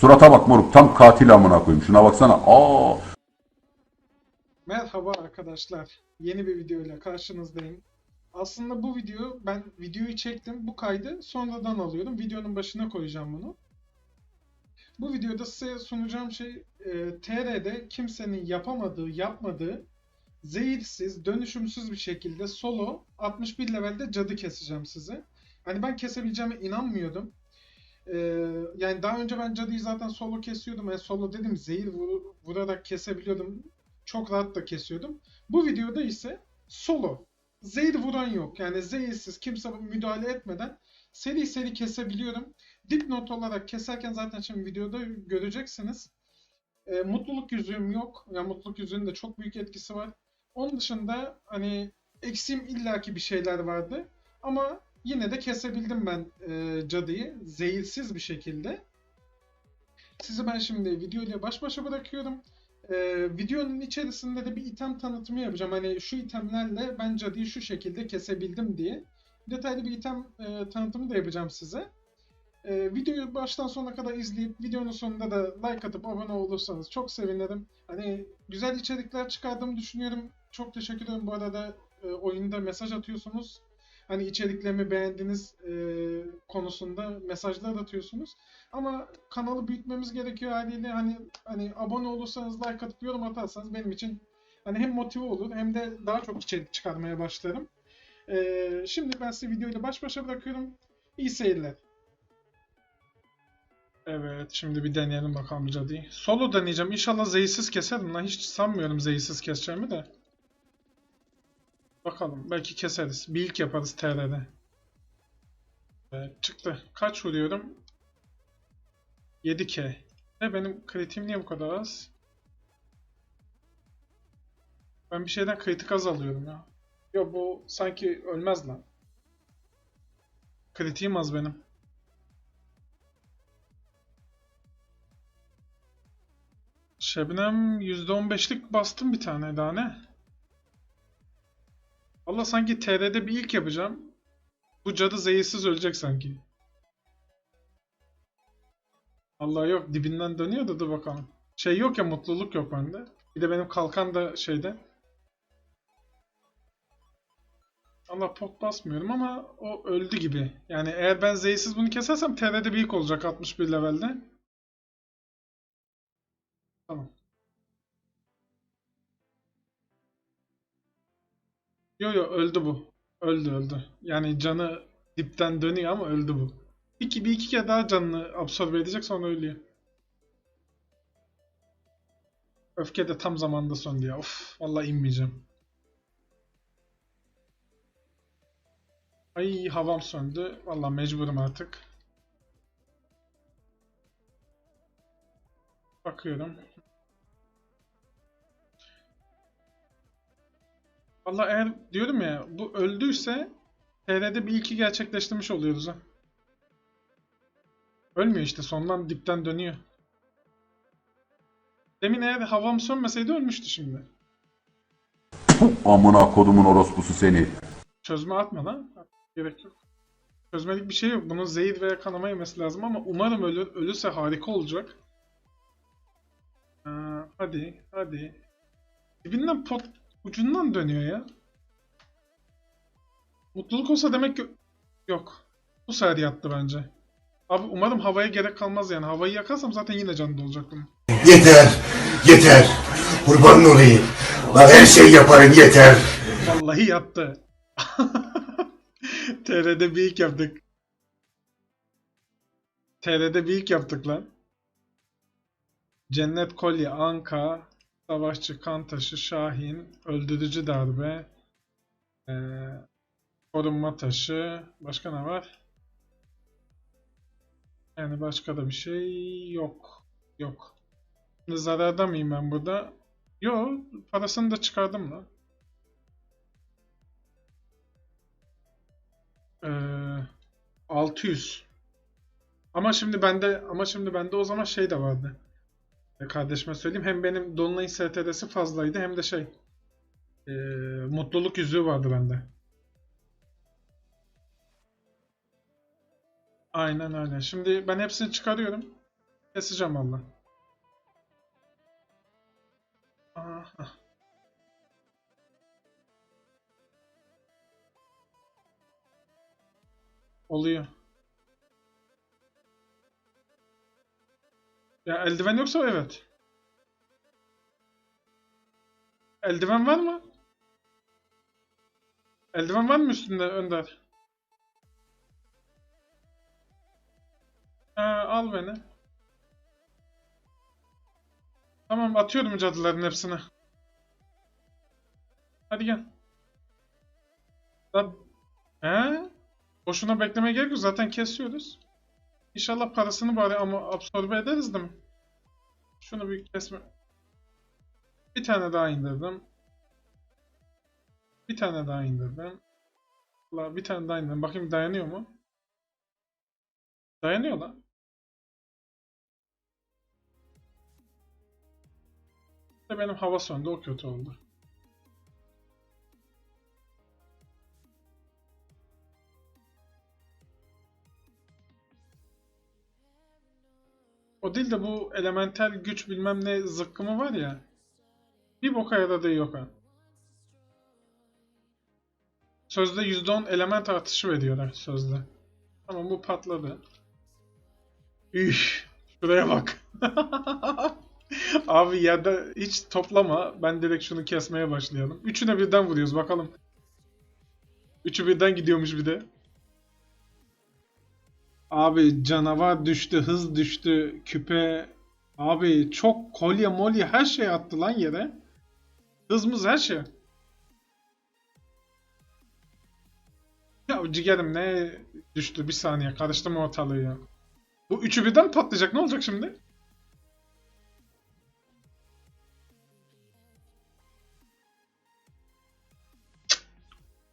Surata bak moruk tam katil amına koyayım. Şuna baksana. Aa Merhaba arkadaşlar. Yeni bir videoyla karşınızdayım. Aslında bu video ben videoyu çektim. Bu kaydı sonradan alıyorum. Videonun başına koyacağım bunu. Bu videoda size sunacağım şey e, TR'de kimsenin yapamadığı, yapmadığı zehirsiz, dönüşümsüz bir şekilde solo 61 levelde cadı keseceğim size. Hani ben kesebileceğime inanmıyordum. E, yani daha önce ben cadıyı zaten solo kesiyordum. Yani solo dedim zehir vur- vurarak kesebiliyordum çok rahat da kesiyordum. Bu videoda ise solo. Zehir vuran yok. Yani zehirsiz kimse müdahale etmeden seri seri kesebiliyorum. Dipnot olarak keserken zaten şimdi videoda göreceksiniz. E, mutluluk yüzüğüm yok. Yani mutluluk yüzüğünün de çok büyük etkisi var. Onun dışında hani eksiğim illaki bir şeyler vardı. Ama yine de kesebildim ben e, cadıyı zehirsiz bir şekilde. Sizi ben şimdi videoyla baş başa bırakıyorum. Ee, videonun içerisinde de bir item tanıtımı yapacağım. Hani şu itemlerle ben cadıyı şu şekilde kesebildim diye. Detaylı bir item e, tanıtımı da yapacağım size. Ee, videoyu baştan sona kadar izleyip videonun sonunda da like atıp abone olursanız çok sevinirim. Hani güzel içerikler çıkardığımı düşünüyorum. Çok teşekkür ederim bu arada e, oyunda mesaj atıyorsunuz. Hani içeriklerimi beğendiğiniz e, konusunda mesajlar atıyorsunuz. Ama kanalı büyütmemiz gerekiyor haliyle hani hani abone olursanız like atıp yorum atarsanız benim için hani hem motive olur hem de daha çok içerik çıkarmaya başlarım. Ee, şimdi ben sizi videoyla baş başa bırakıyorum. İyi seyirler. Evet şimdi bir deneyelim bakalım cadıyı. Solo deneyeceğim. İnşallah zehirsiz keserim lan. Hiç sanmıyorum zehirsiz keseceğimi de. Bakalım belki keseriz. Bir ilk yaparız TR'de. Evet, çıktı. Kaç vuruyorum? 7k. Ne benim kritiğim niye bu kadar az? Ben bir şeyden kritik az alıyorum ya. Yo bu sanki ölmez lan. Kritiğim az benim. Şebnem %15'lik bastım bir tane daha ne? Valla sanki TR'de bir ilk yapacağım. Bu cadı zehirsiz ölecek sanki. Allah yok dibinden dönüyor da dur bakalım. Şey yok ya mutluluk yok bende. Bir de benim kalkan da şeyde. Allah pot basmıyorum ama o öldü gibi. Yani eğer ben zehirsiz bunu kesersem TR'de bir ilk olacak 61 levelde. Tamam. Yo yo öldü bu. Öldü öldü. Yani canı dipten dönüyor ama öldü bu. İki, bir iki kere daha canını absorbe edecek sonra ölüyor. Öfke de tam zamanında söndü ya. Of vallahi inmeyeceğim. Ay havam söndü. Vallahi mecburum artık. Bakıyorum. Vallahi eğer diyorum ya bu öldüyse TR'de bir iki gerçekleştirmiş oluyoruz ha. Ölmüyor işte sondan dipten dönüyor. Demin eğer havam sönmeseydi ölmüştü şimdi. amına kodumun orospusu seni. Çözme atma lan. Gerek yok. Çözmelik bir şey yok. Bunun zehir veya kanama yemesi lazım ama umarım ölür. Ölürse harika olacak. Aa, hadi, hadi. Dibinden pot ucundan dönüyor ya. Mutluluk olsa demek ki yok. Bu sefer yattı bence. Abi umarım havaya gerek kalmaz yani. Havayı yakarsam zaten yine canlı olacak bunun. Yeter, yeter. Kurban olayım. Bak her şey yaparım yeter. Vallahi yattı. TR'de bir ilk yaptık. TR'de bir ilk yaptık lan. Cennet Kolye, Anka, Savaşçı, Kantaşı, Şahin, Öldürücü Darbe, eee, Korunma Taşı, başka ne var? Yani başka da bir şey yok. Yok. Şimdi zararda mıyım ben burada? Yo, parasını da çıkardım lan. Ee, 600. Ama şimdi bende ama şimdi bende o zaman şey de vardı. E, kardeşime söyleyeyim. Hem benim Dolunay'ın STR'si fazlaydı hem de şey e, mutluluk yüzüğü vardı bende. Aynen öyle. Şimdi ben hepsini çıkarıyorum. Keseceğim valla. Oluyor. Ya eldiven yoksa evet. Eldiven var mı? Eldiven var mı üstünde Önder? Ha, al beni. Tamam atıyorum cadıların hepsini. Hadi gel. He? Boşuna beklemeye gerek yok zaten kesiyoruz. İnşallah parasını bari ama absorbe ederiz değil mi? Şunu bir kesme. Bir tane daha indirdim. Bir tane daha indirdim. Allah bir tane daha indirdim. Bakayım dayanıyor mu? Dayanıyor lan. İşte benim hava söndü o kötü oldu. O değil de bu elementel güç bilmem ne zıkkımı var ya. Bir boka yaradığı yok ha. Sözde %10 element artışı veriyorlar sözde. Tamam bu patladı. Üf, şuraya bak. Abi yerde hiç toplama. Ben direkt şunu kesmeye başlayalım. Üçüne birden vuruyoruz bakalım. Üçü birden gidiyormuş bir de. Abi canavar düştü, hız düştü, küpe. Abi çok kolye molye her şey attı lan yere. Hızımız her şey. Ya ciğerim ne düştü bir saniye karıştım ortalığı ya. Bu üçü birden patlayacak ne olacak şimdi?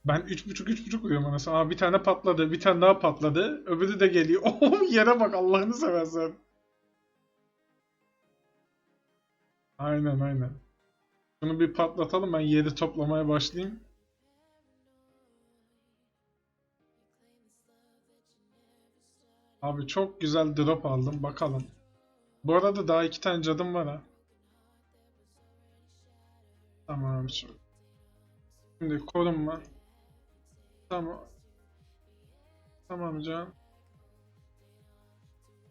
Ben üç buçuk üç buçuk uyuyorum anasını. Aa bir tane patladı, bir tane daha patladı. Öbürü de geliyor. Oh yere bak Allah'ını seversen. Aynen aynen. Şunu bir patlatalım ben yeri toplamaya başlayayım. Abi çok güzel drop aldım bakalım. Bu arada daha iki tane cadım var ha. Tamam şimdi. Şimdi korunma. Tamam. Tamam can.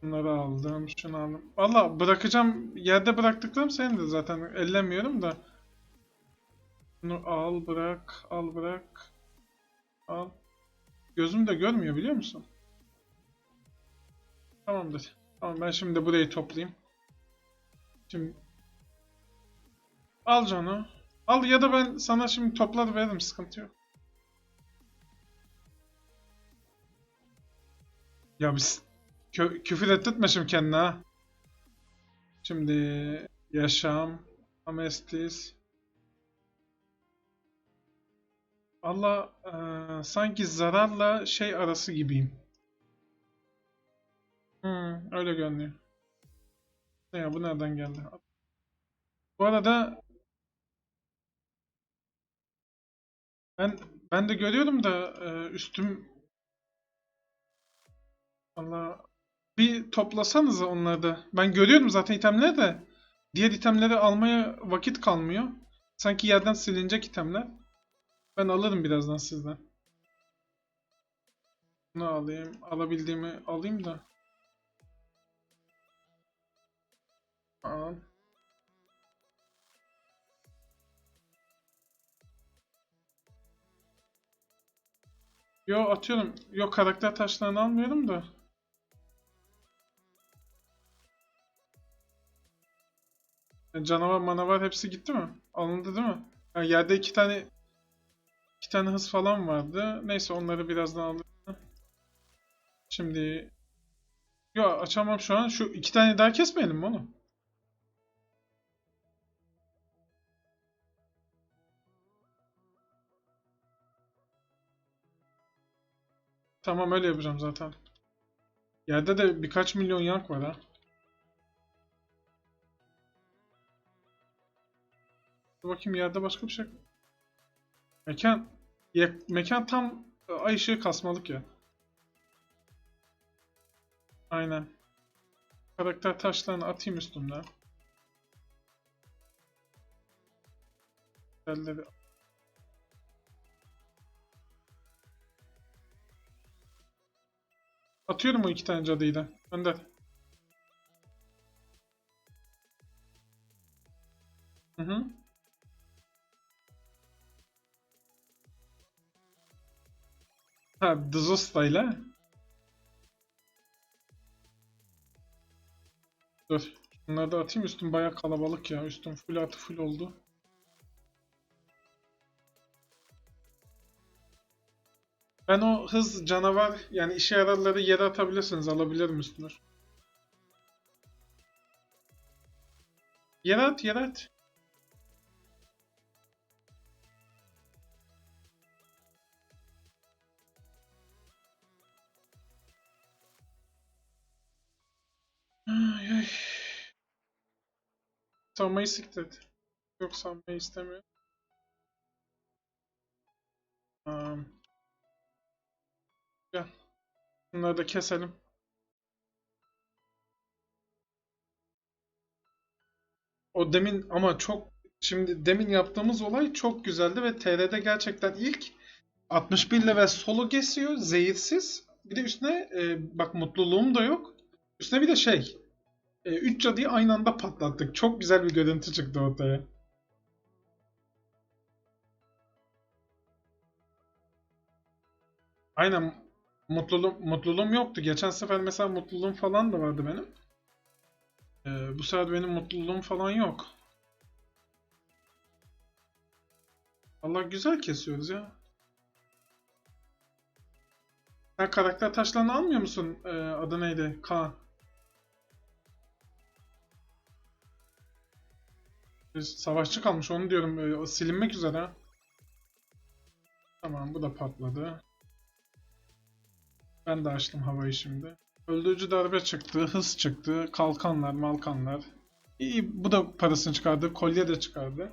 Bunları aldım. Şunu aldım. Valla bırakacağım. Yerde bıraktıklarım senin de zaten. Ellemiyorum da. Bunu al bırak. Al bırak. Al. Gözüm de görmüyor biliyor musun? Tamamdır. Tamam ben şimdi burayı toplayayım. Şimdi al canı. Al ya da ben sana şimdi toplar veririm sıkıntı yok. Ya biz kö küfür ettirtme şimdi kendine ha. Şimdi yaşam, amestis. Allah eee, sanki zararla şey arası gibiyim. Hmm, öyle görünüyor. Ne ya bu nereden geldi? Bu arada ben ben de görüyorum da e, üstüm Allah bir toplasanıza onları da. Ben görüyorum zaten itemleri de. Diğer itemleri almaya vakit kalmıyor. Sanki yerden silinecek itemler. Ben alırım birazdan sizden. Bunu alayım. Alabildiğimi alayım da. Al. Yo atıyorum. Yo karakter taşlarını almıyorum da. Canavar manavar hepsi gitti mi? Alındı değil mi? Ha, yerde iki tane iki tane hız falan vardı. Neyse onları birazdan alırım. Şimdi Yo açamam şu an. Şu iki tane daha kesmeyelim mi onu? Tamam öyle yapacağım zaten. Yerde de birkaç milyon yank var ha. Dur bakayım yerde başka bir şey. Mekan. Ya, mekan tam e, ay ışığı kasmalık ya. Aynen. Karakter taşlarını atayım üstümden. Elleri Atıyorum o iki tane cadıyı da. Önder. Ha, Dzosta'yla. Dur. Bunları da atayım. Üstüm bayağı kalabalık ya. Üstüm full artı full oldu. Ben o hız canavar yani işe yararları yere atabilirsiniz. Alabilirim üstüne. Yere at, yere at. Ay, ay. Savmayı siktir. Yok savmayı istemiyor. Tamam. Gel. Bunları da keselim. O demin ama çok şimdi demin yaptığımız olay çok güzeldi ve TR'de gerçekten ilk 61 level solo kesiyor zehirsiz. Bir de üstüne e, bak mutluluğum da yok. Üstüne bir de şey 3 cadıyı aynı anda patlattık. Çok güzel bir görüntü çıktı ortaya. Aynen mutluluğum, mutluluğum yoktu. Geçen sefer mesela mutluluğum falan da vardı benim. Ee, bu sefer benim mutluluğum falan yok. Allah güzel kesiyoruz ya. Sen karakter taşlarını almıyor musun? Ee, adı neydi? Kaan. Savaşçı kalmış onu diyorum. O silinmek üzere. Tamam bu da patladı. Ben de açtım havayı şimdi. Öldürücü darbe çıktı, hız çıktı, kalkanlar, malkanlar. İyi bu da parasını çıkardı, kolye de çıkardı.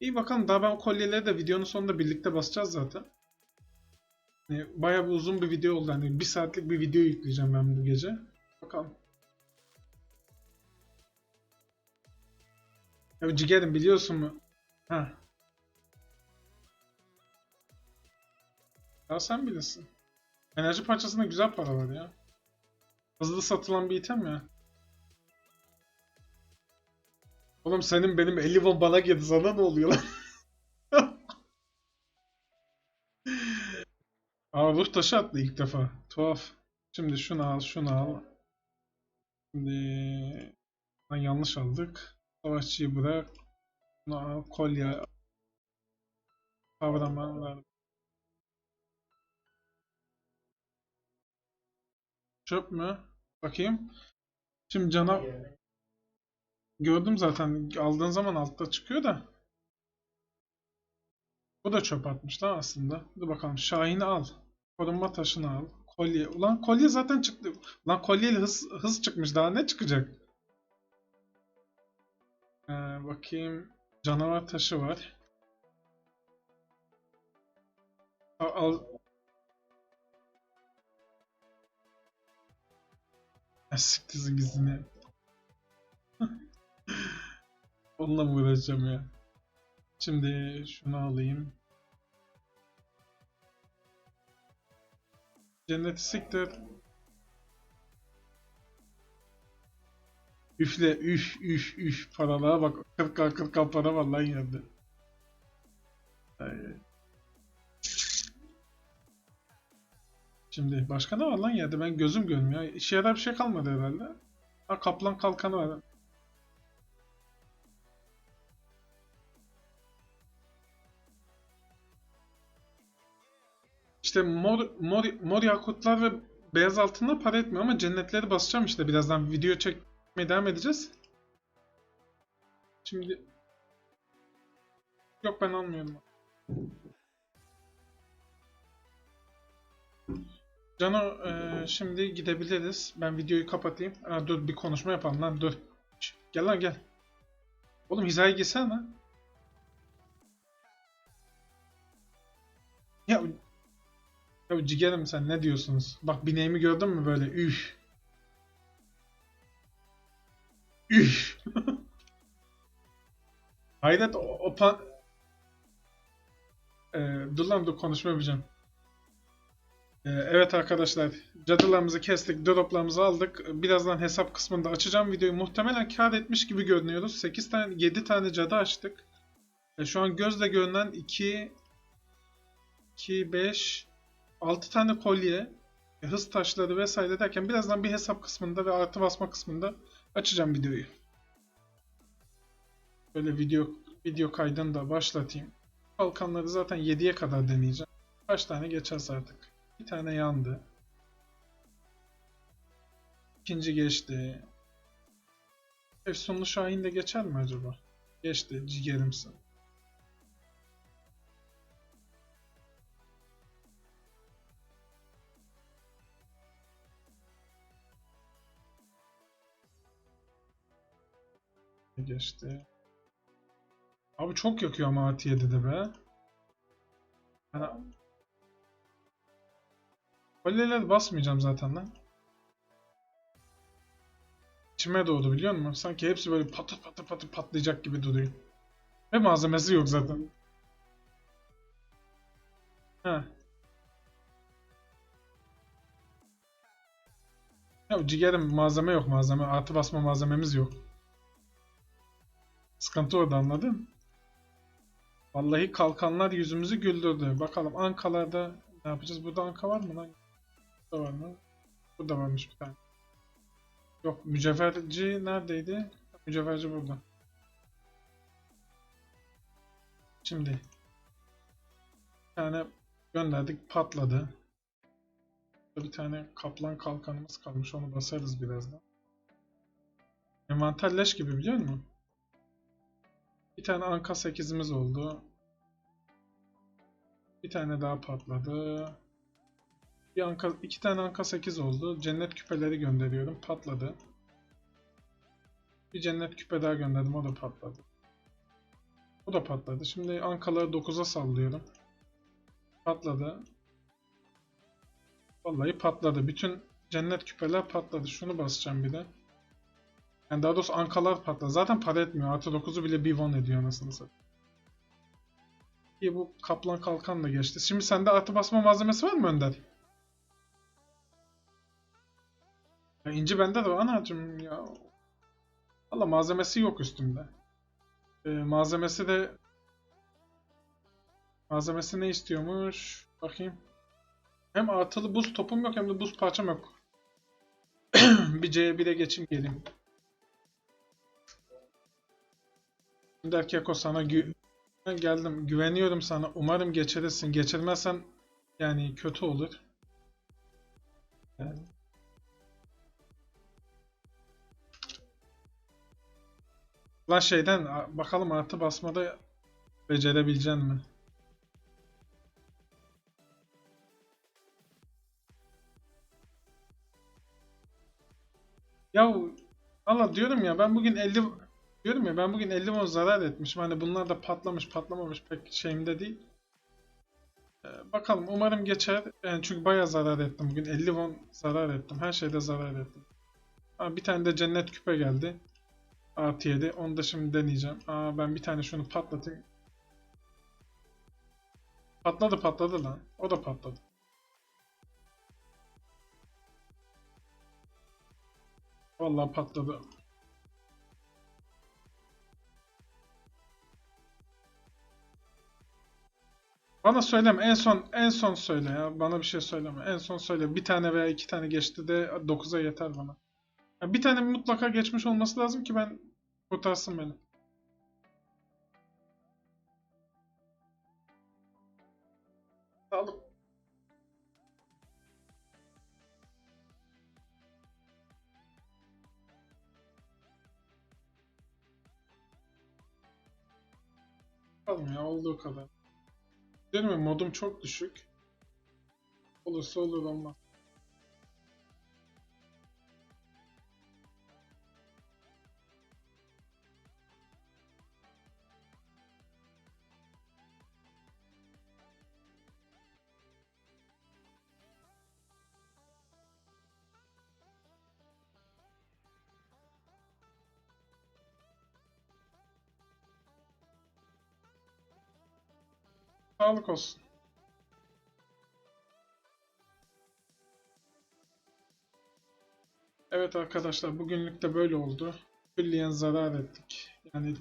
İyi bakalım daha ben kolyeleri de videonun sonunda birlikte basacağız zaten. Yani bayağı bir uzun bir video oldu. Hani bir saatlik bir video yükleyeceğim ben bu gece. Bakalım. Ya ciğerim biliyorsun mu? Ha. Ya sen bilirsin. Enerji parçasında güzel para var ya. Hızlı satılan bir item ya. Oğlum senin benim 50 won bana girdi sana ne oluyor lan? Aa ruh taşı attı ilk defa. Tuhaf. Şimdi şunu al, şunu al. Şimdi Lan yanlış aldık. Savaşçıyı bırak. Şunu al, kolye. Kavramanlar. Çöp mü? Bakayım. Şimdi cana... Gördüm zaten. Aldığın zaman altta çıkıyor da. Bu da çöp atmış lan aslında. Dur bakalım. Şahin'i al. Korunma taşını al. Kolye. Ulan kolye zaten çıktı. Lan kolyeyle hız, hız çıkmış. Daha ne çıkacak? Ee, bakayım. Canavar taşı var. Al, al. Siktir gizini. Onunla mı uğraşacağım ya? Şimdi şunu alayım. Cenneti siktir. Üfle, üf, üf, üf. Paralara bak. 40 40 para var lan. Ay. Şimdi başka ne var lan yerde? Ben gözüm görmüyor. İşe yarar bir şey kalmadı herhalde. Ha kaplan kalkanı var. İşte mor, mor, mor yakutlar ve beyaz altınlar para etmiyor ama cennetleri basacağım işte birazdan video çekmeye devam edeceğiz. Şimdi yok ben almıyorum. Cano eee, şimdi gidebiliriz. Ben videoyu kapatayım. Aa, dur bir konuşma yapalım lan dur. Gel lan gel. Oğlum hizaya girsene. Ya ya cigerim sen ne diyorsunuz? Bak bineğimi gördün mü böyle üf. Üf. Hayret o, o pan... Ee, dur lan dur konuşma yapacağım. Ee, evet arkadaşlar cadılarımızı kestik, droplarımızı aldık. Birazdan hesap kısmında açacağım videoyu. Muhtemelen kar etmiş gibi görünüyoruz. 8 tane 7 tane cadı açtık. Ee, şu an gözle görünen 2 2 5 6 tane kolye, e, hız taşları vesaire derken birazdan bir hesap kısmında ve artı basma kısmında açacağım videoyu. Böyle video video kaydını da başlatayım. Kalkanları zaten 7'ye kadar deneyeceğim. Kaç tane geçerse artık. Bir tane yandı. İkinci geçti. Efsunlu Şahin de geçer mi acaba? Geçti. Cigerimsin. Geçti. Abi çok yakıyor ama AT7'de be. Yani... Kolyeleri basmayacağım zaten lan. İçime doğdu biliyor musun? Sanki hepsi böyle patır patır patır patlayacak gibi duruyor. Ve malzemesi yok zaten. Heh. Ya ciğerim malzeme yok malzeme. Artı basma malzememiz yok. Sıkıntı orada anladın? Vallahi kalkanlar yüzümüzü güldürdü. Bakalım ankalarda ne yapacağız? Burada anka var mı lan? Burada var mı? Burada varmış bir tane. Yok mücevherci neredeydi? Mücevherci burada. Şimdi bir tane gönderdik patladı. Burada bir tane kaplan kalkanımız kalmış onu basarız birazdan. Envanter gibi biliyor musun? Bir tane Anka 8'imiz oldu. Bir tane daha patladı. Bir Anka, iki tane Anka 8 oldu. Cennet küpeleri gönderiyorum. Patladı. Bir cennet küpe daha gönderdim. O da patladı. O da patladı. Şimdi Ankaları 9'a sallıyorum. Patladı. Vallahi patladı. Bütün cennet küpeler patladı. Şunu basacağım bir de. Yani daha doğrusu ankalar patladı. Zaten para etmiyor. Artı 9'u bile bir won ediyor anasını satayım. İyi bu kaplan kalkan da geçti. Şimdi sende artı basma malzemesi var mı Önder? Ya inci bende de var anacım ya. Valla malzemesi yok üstümde. Ee, malzemesi de Malzemesi ne istiyormuş? Bakayım. Hem artılı buz topum yok hem de buz parçam yok. bir C1'e geçeyim geleyim. Der Keko sana gü geldim. Güveniyorum sana. Umarım geçirirsin. Geçirmezsen yani kötü olur. Yani. Lan şeyden bakalım artı basmada becerebilecek mi? Ya valla diyorum ya ben bugün 50 diyorum ya ben bugün 50 won zarar etmişim. Hani bunlar da patlamış patlamamış pek şeyimde değil. Ee, bakalım umarım geçer. Yani çünkü bayağı zarar ettim bugün 50 won zarar ettim. Her şeyde zarar ettim. Aa, bir tane de cennet küpe geldi. Artı 7. Onu da şimdi deneyeceğim. Aa, ben bir tane şunu patlatayım. Patladı patladı lan. O da patladı. Vallahi patladı. Bana söyleme en son en son söyle ya. Bana bir şey söyleme. En son söyle. Bir tane veya iki tane geçti de 9'a yeter bana. Ya bir tane mutlaka geçmiş olması lazım ki ben kurtarsın beni. Sağlık. Bakalım ya olduğu kadar. Değil mi? Modum çok düşük. Olursa olur olmaz. Sağlık olsun. Evet arkadaşlar bugünlük de böyle oldu. Külliyen zarar ettik. Yani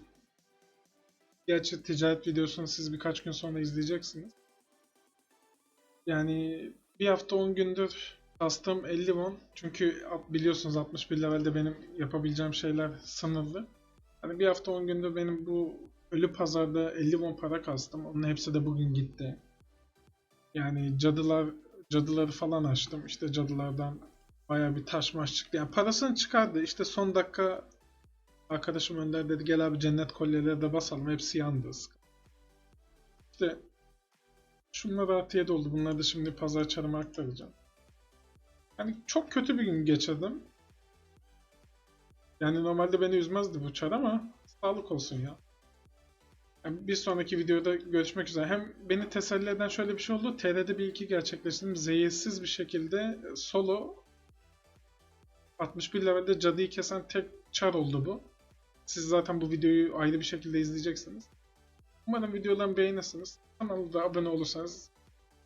gerçi ticaret videosunu siz birkaç gün sonra izleyeceksiniz. Yani bir hafta 10 gündür kastım 50 won. Çünkü biliyorsunuz 61 levelde benim yapabileceğim şeyler sınırlı. Hani bir hafta 10 gündür benim bu ölü pazarda 50 won para kastım. Onun hepsi de bugün gitti. Yani cadılar cadıları falan açtım. İşte cadılardan bayağı bir taş maş çıktı. Yani parasını çıkardı. İşte son dakika arkadaşım Önder dedi gel abi cennet kolyeleri de basalım. Hepsi yandı. İşte şunlar artıya doldu. Bunları da şimdi pazar çarıma aktaracağım. Yani çok kötü bir gün geçirdim. Yani normalde beni üzmezdi bu çar ama sağlık olsun ya. Bir sonraki videoda görüşmek üzere. Hem beni teselli eden şöyle bir şey oldu. TR'de bir iki gerçekleştirdim. Zehirsiz bir şekilde solo 61 levelde cadıyı kesen tek çar oldu bu. Siz zaten bu videoyu ayrı bir şekilde izleyeceksiniz. Umarım videodan beğenirsiniz. Kanala da abone olursanız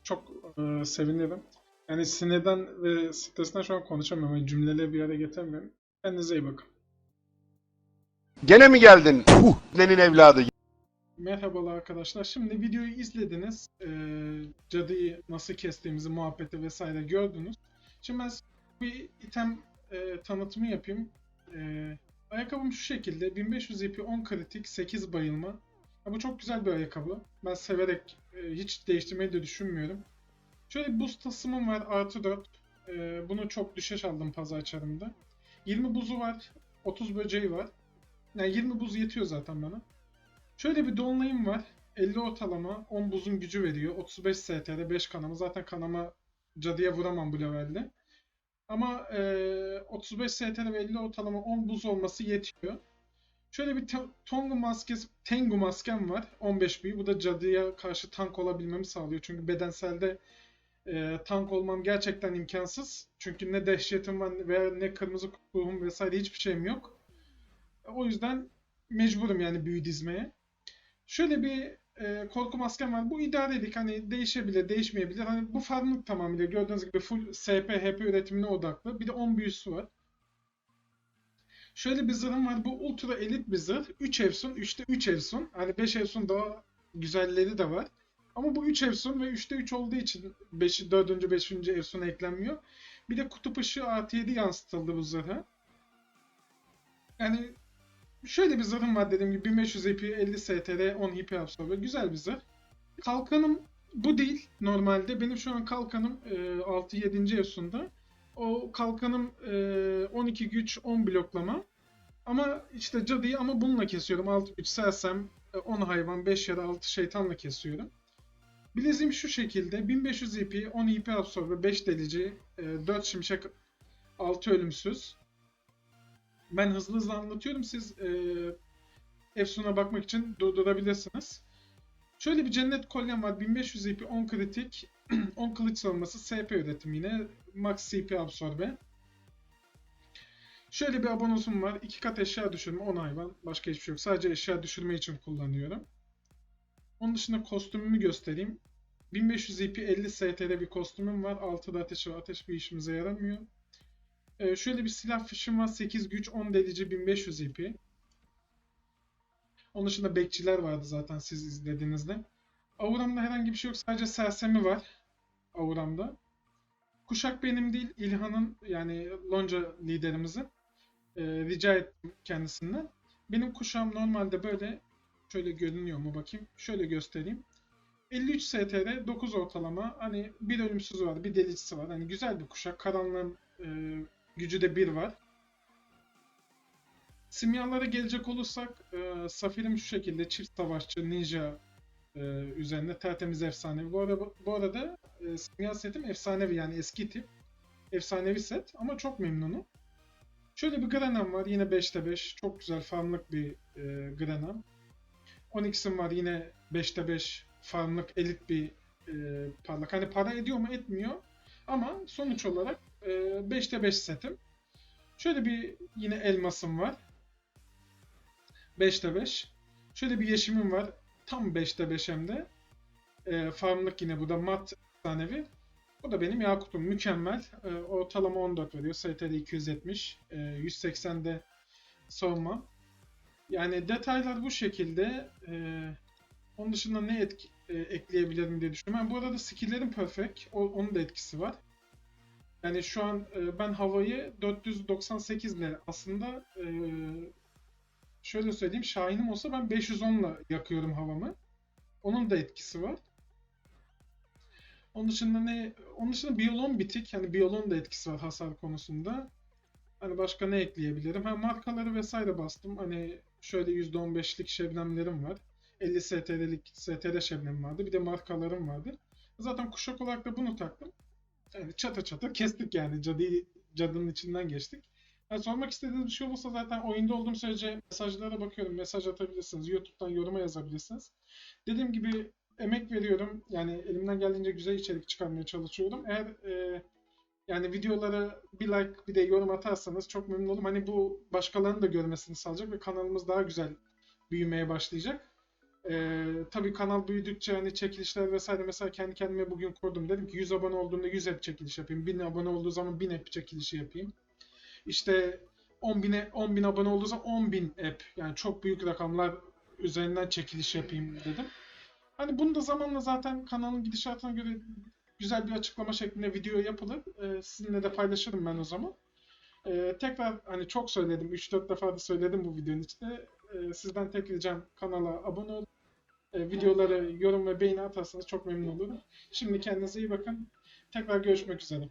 çok e, sevinirim. Yani sinirden ve stresten şu an konuşamıyorum. Yani cümleleri bir araya getiremiyorum. Kendinize iyi bakın. Gene mi geldin? Puh, nenin evladı. Merhabalar arkadaşlar. Şimdi videoyu izlediniz. Ee, cadıyı nasıl kestiğimizi, muhabbeti vesaire gördünüz. Şimdi ben bir item e, tanıtımı yapayım. E, ayakkabım şu şekilde. 1500 EP 10 kritik, 8 bayılma. Ya bu çok güzel bir ayakkabı. Ben severek e, hiç değiştirmeyi de düşünmüyorum. Şöyle buz tasımım var artı 4. E, bunu çok düşeş aldım pazar çarında. 20 buzu var. 30 böceği var. Yani 20 buz yetiyor zaten bana. Şöyle bir dolunayım var. 50 ortalama, 10 buzun gücü veriyor. 35 STR, 5 kanama. Zaten kanama cadıya vuramam bu levelde. Ama e, 35 STR ve 50 ortalama 10 buz olması yetiyor. Şöyle bir Tongu maskesi, Tengu maskem var. 15 büyü. Bu da cadıya karşı tank olabilmemi sağlıyor. Çünkü bedenselde e, tank olmam gerçekten imkansız. Çünkü ne dehşetim var veya ne kırmızı ruhum vesaire hiçbir şeyim yok. O yüzden mecburum yani büyü dizmeye. Şöyle bir e, korku maskem var. Bu idarelik hani değişebilir, değişmeyebilir. Hani bu farmlık tamamıyla gördüğünüz gibi full SP, HP üretimine odaklı. Bir de 10 büyüsü var. Şöyle bir zırhım var. Bu ultra elit bir zırh. 3 Efsun, 3'te 3 Efsun. Hani 5 Efsun daha güzelleri de var. Ama bu 3 Efsun ve 3'te 3 olduğu için 5. 4. 5. Efsun eklenmiyor. Bir de kutup ışığı artı 7 yansıtıldı bu zırha. Yani Şöyle bir zırhım var dediğim gibi 1500 EP, 50 STR, 10 HP absorbe. Güzel bir zırh. Kalkanım bu değil normalde. Benim şu an kalkanım e, 6-7. Efsun'da. O kalkanım e, 12 güç, 10 bloklama. Ama işte cadıyı ama bununla kesiyorum. 6 güç sersem, e, 10 hayvan, 5 ya da 6 şeytanla kesiyorum. Bileziğim şu şekilde. 1500 EP, 10 EP absorbe, 5 delici, e, 4 şimşek, 6 ölümsüz. Ben hızlı hızlı anlatıyorum. Siz e, Efsun'a bakmak için durdurabilirsiniz. Şöyle bir cennet kolyem var. 1500 EP 10 kritik. 10 kılıç savunması. SP üretim yine. Max CP absorbe. Şöyle bir abonosum var. 2 kat eşya düşürme 10 hayvan. Başka hiçbir şey yok. Sadece eşya düşürme için kullanıyorum. Onun dışında kostümümü göstereyim. 1500 EP 50 STR bir kostümüm var. 6'da ateş var. Ateş bir işimize yaramıyor. Ee, şöyle bir silah fişim var. 8 güç 10 delici 1500 EP. Onun dışında bekçiler vardı zaten siz izlediğinizde. Auram'da herhangi bir şey yok. Sadece sersemi var. Auram'da. Kuşak benim değil. İlhan'ın yani Lonca liderimizin. Ee, rica ettim kendisinden. Benim kuşağım normalde böyle şöyle görünüyor mu bakayım. Şöyle göstereyim. 53 STR 9 ortalama. Hani bir ölümsüz var, bir delicisi var. Hani güzel bir kuşak. Karanlığın e, gücü de 1 var. Simyalara gelecek olursak e, Safirim şu şekilde çift savaşçı ninja e, üzerinde tertemiz efsanevi. Bu arada, bu arada e, simya setim efsanevi yani eski tip. Efsanevi set ama çok memnunum. Şöyle bir Grenam var yine 5'te 5. Çok güzel farmlık bir e, Grenam. Onyx'im var yine 5'te 5 farmlık elit bir e, parlak. Hani para ediyor mu etmiyor. Ama sonuç olarak e, 5'te 5 setim. Şöyle bir yine elmasım var. 5'te 5. Şöyle bir yeşimim var. Tam 5'te 5 hem de. E, farmlık yine bu da mat efsanevi. Bu da benim Yakut'um. Mükemmel. E, ortalama 14 veriyor. STR 270. E, 180'de savunma. Yani detaylar bu şekilde. E, onun dışında ne etki, e, ekleyebilirim diye düşünüyorum. Ben bu arada skill'lerim perfect. O, onun da etkisi var. Yani şu an e, ben havayı 498 ile aslında e, şöyle söyleyeyim Şahin'im olsa ben 510 ile yakıyorum havamı. Onun da etkisi var. Onun dışında ne? Onun dışında biyolon bitik. Yani biyolon da etkisi var hasar konusunda. Hani başka ne ekleyebilirim? Ha markaları vesaire bastım. Hani şöyle %15'lik şebnemlerim var. 50 STR'lik STR şebnem vardı. Bir de markalarım vardı. Zaten kuşak olarak da bunu taktım. Yani çata çata kestik yani. Cadı, cadının içinden geçtik. Yani sormak istediğiniz bir şey olursa zaten oyunda olduğum sürece mesajlara bakıyorum. Mesaj atabilirsiniz. YouTube'dan yoruma yazabilirsiniz. Dediğim gibi emek veriyorum. Yani elimden geldiğince güzel içerik çıkarmaya çalışıyorum. Eğer e, yani videolara bir like bir de yorum atarsanız çok memnun olurum. Hani bu başkalarının da görmesini sağlayacak ve kanalımız daha güzel büyümeye başlayacak. Ee, tabii kanal büyüdükçe hani çekilişler vesaire mesela kendi kendime bugün kurdum. Dedim ki 100 abone olduğunda 100 app çekiliş yapayım. 1000 abone olduğu zaman 1000 app çekilişi yapayım. İşte 10 bine 10 bin abone olduğu zaman 10 bin app yani çok büyük rakamlar üzerinden çekiliş yapayım dedim. Hani bunu da zamanla zaten kanalın gidişatına göre güzel bir açıklama şeklinde video yapılır. Ee, sizinle de paylaşırım ben o zaman. Ee, tekrar hani çok söyledim. 3-4 defa da söyledim bu videonun içinde. Ee, sizden tek ricam kanala abone olun. Ee, videoları yorum ve beğeni atarsanız çok memnun olurum. Şimdi kendinize iyi bakın. Tekrar görüşmek üzere.